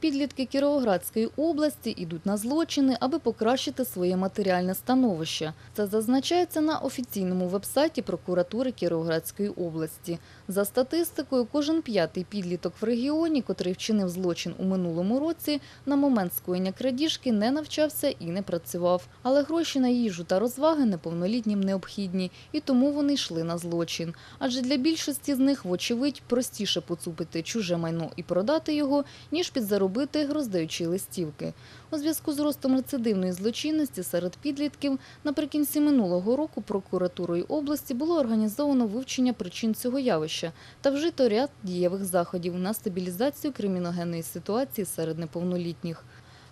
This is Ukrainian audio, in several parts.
Підлітки Кіровоградської області йдуть на злочини, аби покращити своє матеріальне становище. Це зазначається на офіційному вебсайті прокуратури Кіровоградської області. За статистикою, кожен п'ятий підліток в регіоні, котрий вчинив злочин у минулому році, на момент скоєння крадіжки не навчався і не працював. Але гроші на їжу та розваги неповнолітнім необхідні, і тому вони йшли на злочин. Адже для більшості з них, вочевидь, простіше поцупити чуже майно і продати його, ніж підзаробити, роздаючи листівки. У зв'язку з ростом рецидивної злочинності серед підлітків наприкінці минулого року прокуратурою області було організовано вивчення причин цього явища та вжито ряд дієвих заходів на стабілізацію криміногенної ситуації серед неповнолітніх.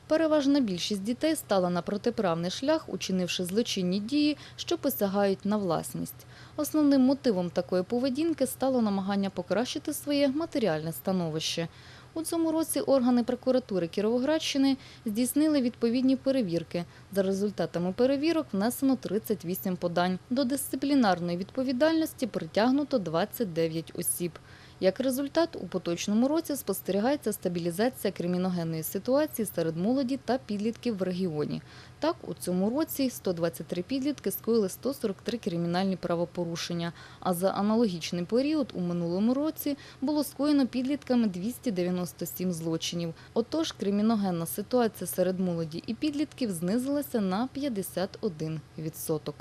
Переважна більшість дітей стала на протиправний шлях, учинивши злочинні дії, що посягають на власність. Основним мотивом такої поведінки стало намагання покращити своє матеріальне становище. У цьому році органи прокуратури Кіровоградщини здійснили відповідні перевірки. За результатами перевірок внесено 38 подань. До дисциплінарної відповідальності притягнуто 29 осіб. Як результат, у поточному році спостерігається стабілізація криміногенної ситуації серед молоді та підлітків в регіоні. Так, у цьому році 123 підлітки скоїли 143 кримінальні правопорушення, а за аналогічний період у минулому році було скоєно підлітками 297 злочинів. Отож, криміногенна ситуація серед молоді і підлітків знизилася на 51%.